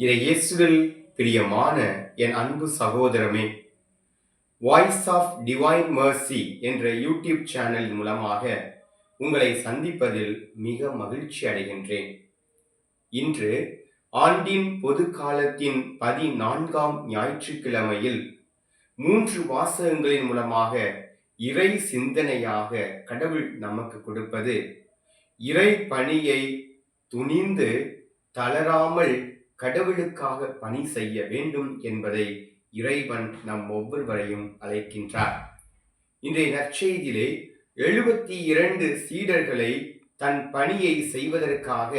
இதை இயேசுவில் பிரியமான என் அன்பு சகோதரமே வாய்ஸ் ஆஃப் டிவைன் மர்சி என்ற யூடியூப் சேனல் மூலமாக உங்களை சந்திப்பதில் மிக மகிழ்ச்சி அடைகின்றேன். இன்று ஆண்டின் பொது காலத்தின் பதினான்காம் ஞாயிற்றுக்கிழமையில் மூன்று வாசகங்களின் மூலமாக இறை சிந்தனையாக கடவுள் நமக்கு கொடுப்பது இறை பணியை துணிந்து தளராமல் கடவுளுக்காக பணி செய்ய வேண்டும் என்பதை இறைவன் நம் ஒவ்வொருவரையும் அழைக்கின்றார். இன்றைய நற்செய்தியிலே எழுபத்தி இரண்டு சீடர்களை தன் பணியை செய்வதற்காக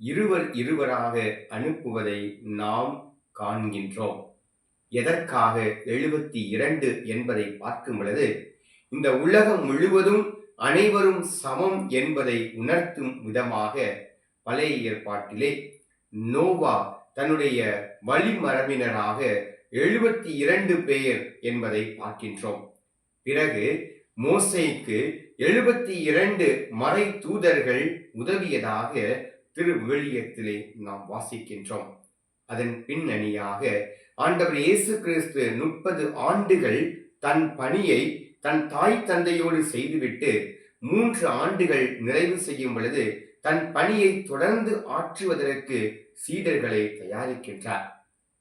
இருவர் இருவராக அனுப்புவதை நாம் காண்கின்றோம். எதற்காக எழுபத்தி இரண்டு என்பதை பார்க்கும் பொழுது இந்த உலகம் முழுவதும் அனைவரும் சமம் என்பதை உணர்த்தும் விதமாக பழைய ஏற்பாட்டிலே நோவா தன்னுடைய வழிமரபினராக எழுபத்தி இரண்டு பேர் என்பதை பார்க்கின்றோம். பிறகு மோசைக்கு எழுபத்தி இரண்டு மறை தூதர்கள் உதவியதாக திருவிழியத்திலே நாம் வாசிக்கின்றோம். அதன் பின்னணியாக ஆண்டவர் இயேசு கிறிஸ்து முப்பது ஆண்டுகள் தன் பணியை தன் தாய் தந்தையோடு செய்துவிட்டு மூன்று ஆண்டுகள் நிறைவு செய்யும் பொழுது தன் பணியை தொடர்ந்து ஆற்றுவதற்கு சீடர்களை தயாரிக்கின்றார்.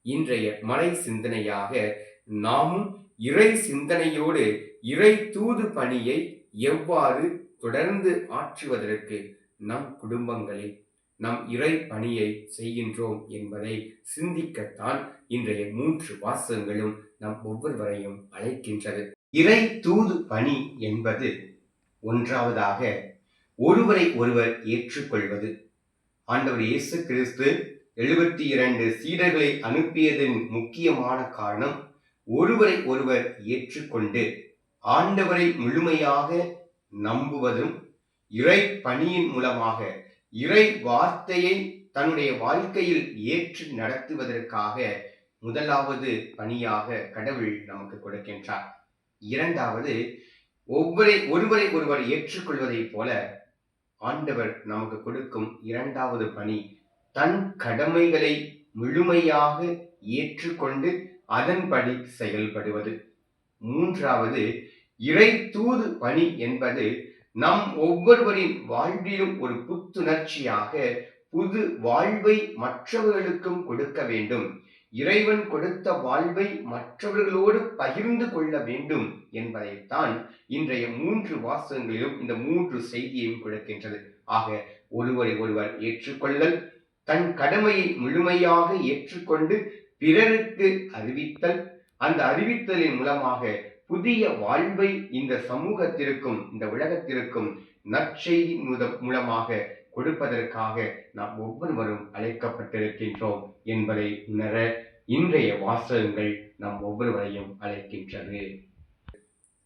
இன்றைய மலை சிந்தனையாக நாமும் இறை சிந்தனையோடு இறை தூது பணியை எவ்வாறு தொடர்ந்து ஆற்றுவதற்கு நம் குடும்பங்களில் நம் இறை பணியை செய்கின்றோம் என்பதை சிந்திக்கத்தான் இன்றைய மூன்று வாசகங்களும் நம் ஒவ்வொருவரையும் அழைக்கின்றது. இறை தூது பணி என்பது ஒன்றாவதாக ஒருவரை ஒருவர் ஏற்றுக்கொள்வது. ஆண்டவர் இயேசு கிறிஸ்து எழுபத்தி இரண்டு சீடர்களை அனுப்பியதன் முக்கியமான காரணம் ஒருவரை ஒருவர் ஏற்றுக்கொண்டு ஆண்டவரை முழுமையாக நம்புவதும் இறை பணியின் மூலமாக இறை வார்த்தையை தன்னுடைய வாழ்க்கையில் ஏற்று நடத்துவதற்காக முதலாவது பணியாக கடவுள் நமக்கு கொடுக்கின்றார். இரண்டாவது ஒவ்வொரு ஒருவரை ஒருவர் ஏற்றுக்கொள்வதைப் போல ஆண்டவர் நமக்கு கொடுக்கும் இரண்டாவது பணி தன் கடமைகளை முழுமையாக ஏற்றுக்கொண்டு அதன்படி செயல்படுவது. மூன்றாவது இறை தூது பணி என்பது நம் ஒவ்வொருவரின் வாழ்விலும் ஒரு புத்துணர்ச்சியாக புது வாழ்வை மற்றவர்களுக்கும் கொடுக்க வேண்டும். இறைவன் கொடுத்த வாழ்வை மற்றவர்களோடு பகிர்ந்து கொள்ள வேண்டும் என்பதைத்தான் இன்றைய மூன்று வாசகங்களிலும் இந்த மூன்று செய்தியையும் கொடுக்கின்றது. ஆக ஒருவரை ஒருவர் ஏற்றுக்கொள்ளல் தன் கடமையை முழுமையாக ஏற்றுக்கொண்டு பிறருக்கு அறிவித்தல் அந்த அறிவித்தலின் மூலமாக புதிய வாழ்வை இந்த சமூகத்திற்கும் இந்த உலகத்திற்கும் நற்செய்தி மூலமாக கொடுப்பதற்காக நாம் ஒவ்வொருவரும் அழைக்கப்பட்டிருக்கின்றோம் என்பதை உணர இன்றைய வாசகங்கள் நம் ஒவ்வொருவரையும் அழைக்கின்றது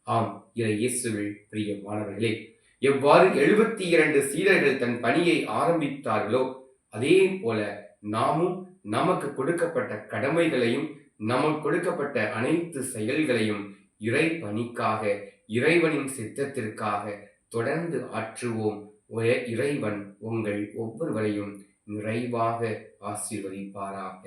ஆம் இறை இயேசுவில் பிரியமானவர்களே எவ்வாறு எழுபத்தி இரண்டு சீடர்கள் தன் பணியை ஆரம்பித்தார்களோ அதே போல நாமும் நமக்கு கொடுக்கப்பட்ட கடமைகளையும் நமக்கு கொடுக்கப்பட்ட அனைத்து செயல்களையும் இறை பணிக்காக இறைவனின் சித்தத்திற்காக தொடர்ந்து ஆற்றுவோம் இறைவன் உங்கள் ஒவ்வொருவரையும் நிறைவாக ஆசீர்வதிப்பாராக.